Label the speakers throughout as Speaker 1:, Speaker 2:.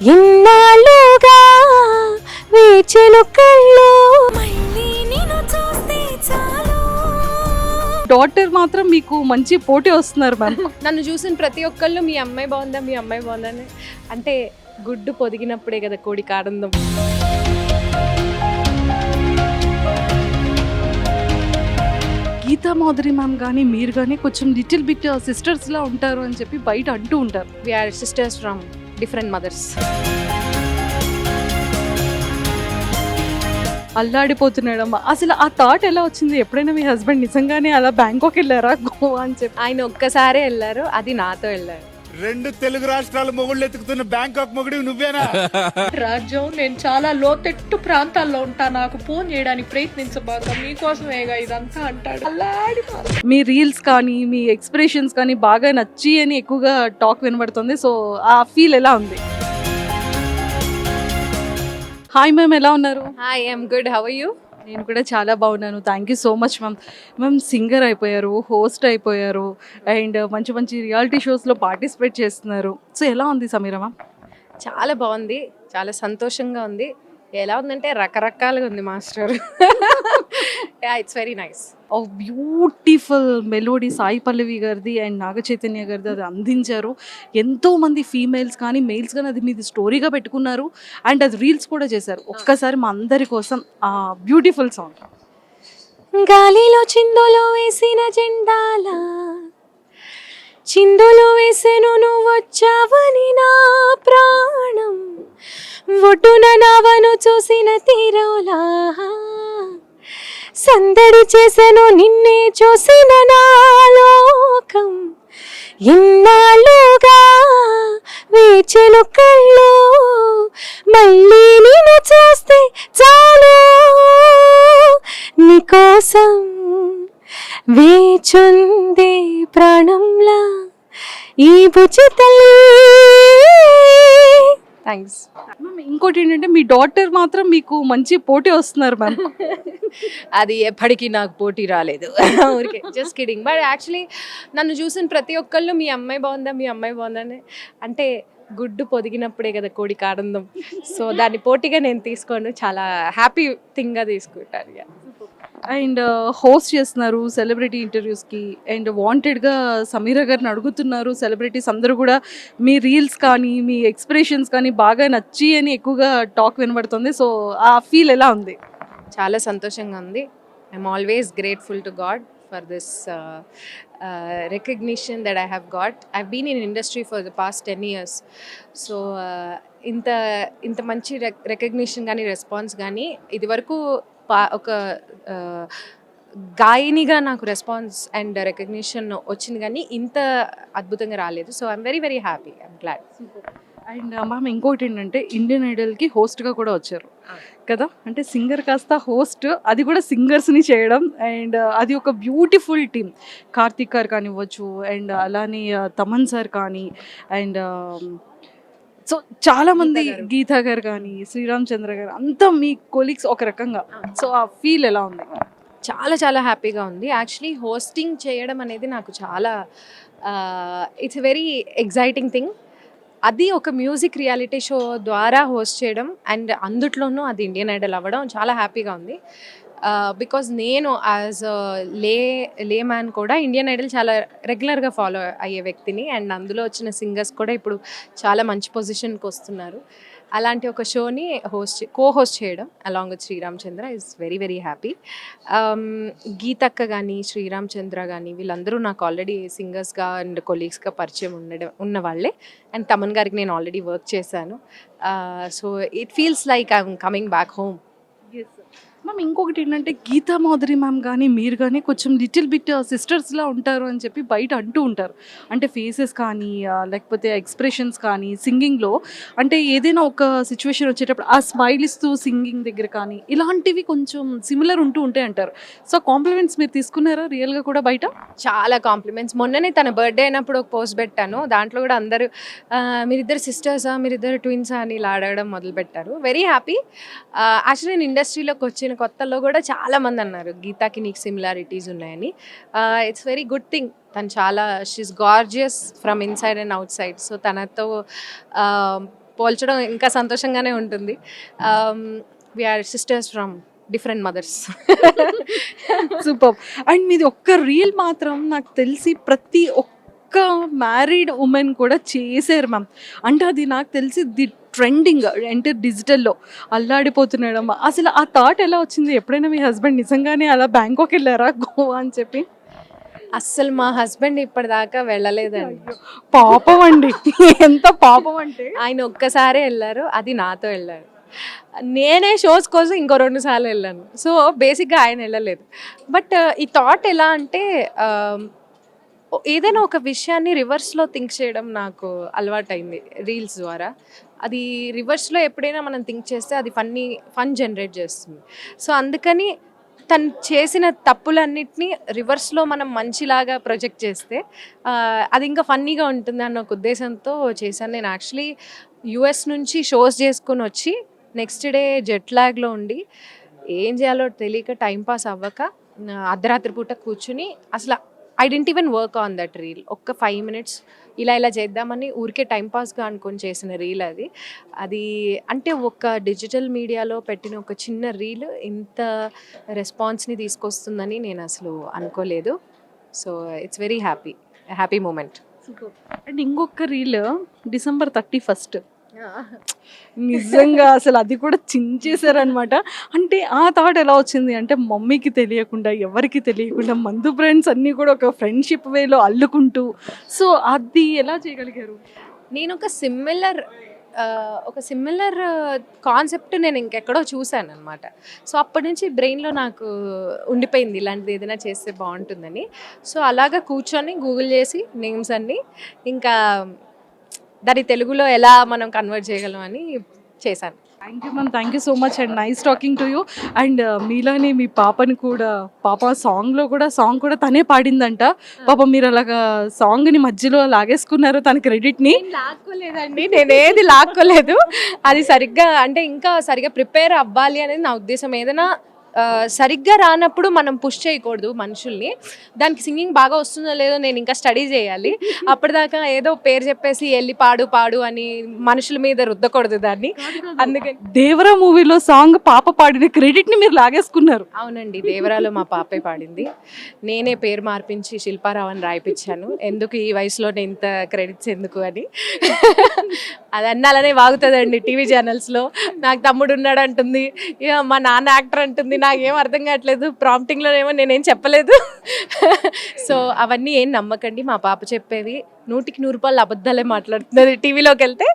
Speaker 1: ఇన్నాళ్ళుగా కళ్ళు.
Speaker 2: డాటర్ మాత్రం మీకు మంచి పోటీ వస్తున్నారు మ్యామ్
Speaker 3: నన్ను చూసిన ప్రతి ఒక్కళ్ళు మీ అమ్మాయి బాగుందా? మీ అమ్మాయి బాగుందా? అని. అంటే గుడ్డు పొదిగినప్పుడే కదా కోడికి ఆనందం.
Speaker 2: గీతా మాధురి మ్యామ్ కానీ మీరు కానీ కొంచెం లిటిల్ బిట్ సిస్టర్స్ లా ఉంటారు అని చెప్పి బయట అంటూ ఉంటారు.
Speaker 3: We're sisters from different mothers
Speaker 2: అల్లాడిపోతున్నాడమ్మ అసలు ఆ థాట్ ఎలా వచ్చింది? ఎప్పుడైనా మీ హస్బెండ్ నిజంగానే అలా బ్యాంకాక్ వెళ్ళారా? గోవా అని చెప్పి?
Speaker 3: ఆయన ఒక్కసారే వెళ్ళారు. అది నాతో వెళ్ళారు.
Speaker 4: రెండు తెలుగు రాష్ట్రాల మొగుళ్ళు ఎత్తుకుతున్న బ్యాంకాక్ మొగుడు నువ్వేనా?
Speaker 5: రాజ్యం నేను చాలా లోతెట్టు ప్రాంతాల్లో ఉంటా. నాకు ఫోన్ చేయడానికి ప్రయత్నించబాక మీకోసమేగా ఇదంతా అంటాడు. అల్లాడి
Speaker 2: మీ రీల్స్ కానీ మీ ఎక్స్ప్రెషన్స్ కానీ బాగా నచ్చి అని ఎక్కువగా టాక్ వినబడుతుంది. సో ఆ ఫీల్ ఎలా ఉంది? హాయ్ మ్యామ్ ఎలా ఉన్నారు?
Speaker 3: Hi I'm good how you
Speaker 2: నేను కూడా చాలా బాగున్నాను. Thank you so much ma'am ma'am singer అయిపోయారు హోస్ట్ అయిపోయారు అండ్ మంచి మంచి రియాలిటీ షోస్లో పార్టిసిపేట్ చేస్తున్నారు. సో ఎలా ఉంది సమీర మ్యామ్
Speaker 3: చాలా బాగుంది. చాలా సంతోషంగా ఉంది. ఎలా ఉందంటే రకరకాలుగా ఉంది master. It's very nice
Speaker 2: oh beautiful melody Sai Pallavi గారిది అండ్ నాగ చైతన్య గారిది అది అందించారు. ఎంతో మంది ఫీమేల్స్ కానీ మేల్స్ కానీ అది మీది స్టోరీగా పెట్టుకున్నారు అండ్ అది రీల్స్ కూడా చేశారు. ఒక్కసారి మా అందరి కోసం ఆ బ్యూటిఫుల్ సాంగ్
Speaker 1: గాలిలో చిందులో వేసిన జెండాల చిందులో వేసెను నువ్వు వచ్చావని నా ప్రాణం. ఒడ్డున నావను చూసిన తీరోలా సందడి చేసెను నిన్నే చూసిన నా లోకం. ఇన్నాళ్ళుగా వేచెను తల్లి
Speaker 3: థ్యాంక్స్
Speaker 2: మ్యామ్ ఇంకోటి ఏంటంటే మీ డాటర్ మాత్రం మీకు మంచి పోటీ వస్తున్నారు మ్యామ్
Speaker 3: అది ఎప్పటికీ నాకు పోటీ రాలేదు. ఊరికే. జస్ట్ కిడింగ్ బట్ యాక్చువల్లీ నన్ను చూసిన ప్రతి ఒక్కళ్ళు మీ అమ్మాయి బాగుందా? మీ అమ్మాయి బాగుందా? అని. అంటే గుడ్డు పొదిగినప్పుడే కదా కోడికి ఆనందం. సో దాన్ని పోటీగా నేను తీసుకోను. చాలా హ్యాపీ థింగ్గా తీసుకుంటాను ఇక.
Speaker 2: అండ్ uh, హోస్ట్ చేస్తున్నారు సెలబ్రిటీ ఇంటర్వ్యూస్కి అండ్ వాంటెడ్గా సమీరా గారిని అడుగుతున్నారు సెలబ్రిటీస్ అందరూ కూడా మీ రీల్స్ కానీ మీ ఎక్స్ప్రెషన్స్ కానీ బాగా నచ్చి అని ఎక్కువగా టాక్ వినబడుతుంది. సో ఆ ఫీల్ ఎలా ఉంది?
Speaker 3: చాలా సంతోషంగా ఉంది. I'm always grateful to God for this recognition that I have got I been in industry for the past ten years so ఇంత ఇంత మంచి రికగ్నిషన్ కానీ రెస్పాన్స్ కానీ ఇదివరకు పా ఒక గాయనిగా నాకు రెస్పాన్స్ అండ్ రికగ్నిషన్ వచ్చింది కానీ ఇంత అద్భుతంగా రాలేదు. So I'm very very happy I'm glad
Speaker 2: and ma'am ఇంకోటి ఏంటంటే ఇండియన్ ఐడల్కి హోస్ట్గా కూడా వచ్చారు. కదా? అంటే సింగర్ కాస్త హోస్ట్ అది కూడా సింగర్స్ని చేయడం అండ్ అది ఒక బ్యూటిఫుల్ టీమ్ కార్తిక్ గారు కానివ్వచ్చు అండ్ అలానే తమన్ సార్ కానీ అండ్ సో చాలా మంది
Speaker 3: గీతా గారు.
Speaker 2: కానీ శ్రీరామ్ చంద్ర గారు అంతా మీ కొలీగ్స్ ఒక రకంగా. సో ఆ ఫీల్ ఎలా ఉంది?
Speaker 3: చాలా చాలా హ్యాపీగా ఉంది. యాక్చువల్లీ హోస్టింగ్ చేయడం అనేది నాకు చాలా ఇట్స్ వెరీ ఎగ్జైటింగ్ థింగ్ అది ఒక మ్యూజిక్ రియాలిటీ షో ద్వారా హోస్ట్ చేయడం అండ్ అందుట్లోనూ అది ఇండియన్ ఐడల్ అవ్వడం చాలా హ్యాపీగా ఉంది. బికాజ్ నేను యాజ్ లే లే మ్యాన్ కూడా ఇండియన్ ఐడల్ చాలా రెగ్యులర్గా ఫాలో అయ్యే వ్యక్తిని అండ్ అందులో వచ్చిన సింగర్స్ కూడా ఇప్పుడు చాలా మంచి పొజిషన్కి వస్తున్నారు. అలాంటి ఒక షోని హోస్ట్ కో హోస్ట్ చేయడం along with Sriram Chandra is very very happy గీతక్క కానీ శ్రీరామ్ చంద్ర కానీ వీళ్ళందరూ నాకు ఆల్రెడీ సింగర్స్గా అండ్ కొలీగ్స్గా పరిచయం ఉండడం ఉన్న వాళ్ళే అండ్ తమన్ గారికి నేను ఆల్రెడీ వర్క్ చేశాను. So it feels like I'm coming back home
Speaker 2: ma'am ఇంకొకటి ఏంటంటే గీతా మాధురి మ్యామ్ కానీ మీరు కానీ కొంచెం లిటిల్ బిట్ సిస్టర్స్లా ఉంటారు అని చెప్పి బయట అంటూ ఉంటారు. అంటే ఫేసెస్ కానీ లేకపోతే ఎక్స్ప్రెషన్స్ కానీ సింగింగ్లో అంటే ఏదైనా ఒక సిచ్యువేషన్ వచ్చేటప్పుడు ఆ స్మైల్ ఇస్తూ సింగింగ్ దగ్గర కానీ ఇలాంటివి కొంచెం సిమిలర్ ఉంటూ ఉంటాయి అంటారు. సో కాంప్లిమెంట్స్ మీరు తీసుకున్నారా రియల్గా కూడా బయట?
Speaker 3: చాలా కాంప్లిమెంట్స్ మొన్ననే తన బర్త్డే అయినప్పుడు ఒక పోస్ట్ పెట్టాను. దాంట్లో కూడా అందరూ మీరిద్దరు సిస్టర్సా మీరిద్దరు ట్విన్సా అని ఇలా అడగడం మొదలుపెట్టారు. వెరీ హ్యాపీ యాక్చువల్లీ నేను ఇండస్ట్రీలోకి వచ్చిన కొత్తలో కూడా చాలా మంది అన్నారు గీతాకి నీకు సిమిలారిటీస్ ఉన్నాయని. ఇట్స్ వెరీ గుడ్ థింగ్ తను చాలా she's gorgeous from inside and outside so తనతో పోల్చడం ఇంకా సంతోషంగానే ఉంటుంది. Um, we're sisters from different mothers
Speaker 2: super and మీది ఒక్క రీల్ మాత్రం నాకు తెలిసి ప్రతి ఒక్క మ్యారీడ్ ఉమెన్ కూడా చేశారు మ్యామ్ అంటే అది నాకు తెలిసి ది ట్రెండింగ్ అంటే డిజిటల్లో అల్లాడిపోతున్నాడమ్మ. అసలు ఆ థాట్ ఎలా వచ్చింది? ఎప్పుడైనా మీ హస్బెండ్ నిజంగానే అలా బ్యాంకాక్ వెళ్ళారా? గోవా అని చెప్పి?
Speaker 3: అస్సలు మా హస్బెండ్ ఇప్పటిదాకా వెళ్ళలేదండి.
Speaker 2: పాపం అండి. ఎంత పాపం అంటే?
Speaker 3: ఆయన ఒక్కసారే వెళ్ళారు అది నాతో వెళ్ళారు. నేనే షోస్ కోసం ఇంకో రెండు సార్లు వెళ్ళాను. సో బేసిక్గా ఆయన వెళ్ళలేదు. బట్ ఈ థాట్ ఎలా అంటే ఏదైనా ఒక విషయాన్ని రివర్స్లో థింక్ చేయడం నాకు అలవాటైంది రీల్స్ ద్వారా. అది రివర్స్లో ఎప్పుడైనా మనం థింక్ చేస్తే అది ఫన్నీ ఫన్ జనరేట్ చేస్తుంది. సో అందుకని తను చేసిన తప్పులన్నిటినీ రివర్స్లో మనం మంచిలాగా ప్రొజెక్ట్ చేస్తే అది ఇంకా ఫన్నీగా ఉంటుంది అన్న ఒక ఉద్దేశంతో చేశాను. నేను యాక్చువల్లీ యుఎస్ నుంచి షోస్ చేసుకొని వచ్చి నెక్స్ట్ డే జెట్ లాగ్లో ఉండి ఏం చేయాలో తెలియక టైం పాస్ అవ్వక అర్ధరాత్రి పూట కూర్చుని అసలు I didn't even work on that reel ఒక్క ఫైవ్ మినిట్స్ ఇలా ఇలా చేద్దామని ఊరికే టైంపాస్గా అనుకొని చేసిన రీల్ అది. అది అంటే ఒక డిజిటల్ మీడియాలో పెట్టిన ఒక చిన్న రీల్ ఇంత రెస్పాన్స్ని తీసుకొస్తుందని నేను అసలు అనుకోలేదు. So it's very happy happy moment
Speaker 2: and ఇంకొక రీల్ డిసెంబర్ థర్టీ ఫస్ట్ నిజంగా అసలు అది కూడా చించేశారనమాట అంటే ఆ థాట్ ఎలా వచ్చింది అంటే మమ్మీకి తెలియకుండా ఎవరికి తెలియకుండా మందు ఫ్రెండ్స్ అన్నీ కూడా ఒక ఫ్రెండ్షిప్ వేలో అల్లుకుంటూ. సో అది ఎలా చేయగలిగారు?
Speaker 3: నేను ఒక సిమిలర్ ఒక సిమిలర్ కాన్సెప్ట్ నేను ఇంకెక్కడో చూశాను అనమాట సో అప్పటి నుంచి బ్రెయిన్లో నాకు ఉండిపోయింది ఇలాంటిది ఏదైనా చేస్తే బాగుంటుందని. సో అలాగా కూర్చొని గూగుల్ చేసి నేమ్స్ అన్నీ ఇంకా దాన్ని తెలుగులో ఎలా మనం కన్వర్ట్ చేయగలం అని చేశాను.
Speaker 2: Thank you ma'am thank you so much and nice talking to you and మీలానే మీ పాపని కూడా పాప సాంగ్లో కూడా సాంగ్ కూడా తనే పాడిందంట. పాప మీరు అలాగా సాంగ్ని మధ్యలో లాగేసుకున్నారు తన క్రెడిట్ని
Speaker 3: లాక్కోలేదండి. నేను ఏది లాక్కోలేదు. అది సరిగ్గా అంటే ఇంకా సరిగ్గా ప్రిపేర్ అవ్వాలి అనేది నా ఉద్దేశం. ఏదైనా సరిగ్గా రానప్పుడు మనం పుష్ చేయకూడదు మనుషుల్ని. దానికి సింగింగ్ బాగా వస్తుందో లేదో నేను ఇంకా స్టడీ చేయాలి. అప్పటిదాకా ఏదో పేరు చెప్పేసి వెళ్ళి పాడు పాడు అని మనుషుల మీద రుద్దకూడదు దాన్ని. అందుకని
Speaker 2: దేవరా మూవీలో సాంగ్ పాప పాడిన క్రెడిట్ని మీరు లాగేసుకున్నారు.
Speaker 3: అవునండి దేవరాలో మా పాపే పాడింది. నేనే పేరు మార్పించి శిల్పారావు అని రాయిపించాను ఎందుకు ఈ వయసులో నేను ఇంత క్రెడిట్స్ ఎందుకు అని. అది అన్నాలనే వాగుతుందండి టీవీ ఛానల్స్లో. నాకు తమ్ముడు ఉన్నాడు అంటుంది. మా నాన్న యాక్టర్ అంటుంది. నాకేం అర్థం కావట్లేదు. ప్రాంప్టింగ్లోనేమో నేనేం చెప్పలేదు. సో అవన్నీ ఏం నమ్మకండి. మా పాప చెప్పేవి నూటికి నూరు రూపాయలు అబద్ధాలే మాట్లాడుతున్నది టీవీలోకి వెళ్తే.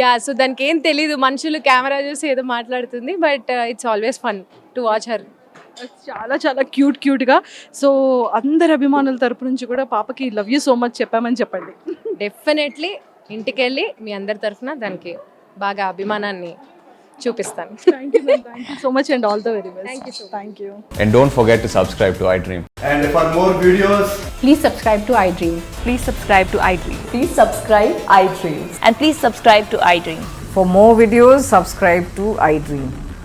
Speaker 3: యా సో దానికి ఏం తెలీదు. మనుషులు కెమెరా చూసి ఏదో మాట్లాడుతుంది. But it's always fun to watch her
Speaker 2: చాలా చాలా క్యూట్ క్యూట్గా సో అందరి అభిమానుల తరపు నుంచి కూడా పాపకి లవ్ యూ సో మచ్ చెప్పామని చెప్పండి.
Speaker 3: డెఫినెట్లీ ఇంటికి వెళ్ళి మీ అందరి తరఫున దానికి బాగా అభిమానాన్ని చూపిస్తాను.
Speaker 2: So much and all very best
Speaker 3: thank you
Speaker 2: thank you
Speaker 6: and don't forget subscribe to I dream
Speaker 4: please subscribe to I
Speaker 7: dream please subscribe to
Speaker 1: I dream please subscribe
Speaker 7: I dream and
Speaker 1: please subscribe to I dream
Speaker 7: for more videos subscribe to I
Speaker 8: dream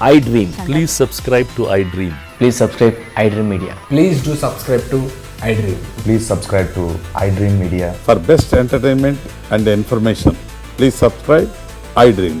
Speaker 9: I dream please subscribe
Speaker 6: to I dream please subscribe I dream media.
Speaker 8: Please do subscribe to I dream
Speaker 6: please subscribe to I dream media.
Speaker 10: For best entertainment and information please subscribe I dream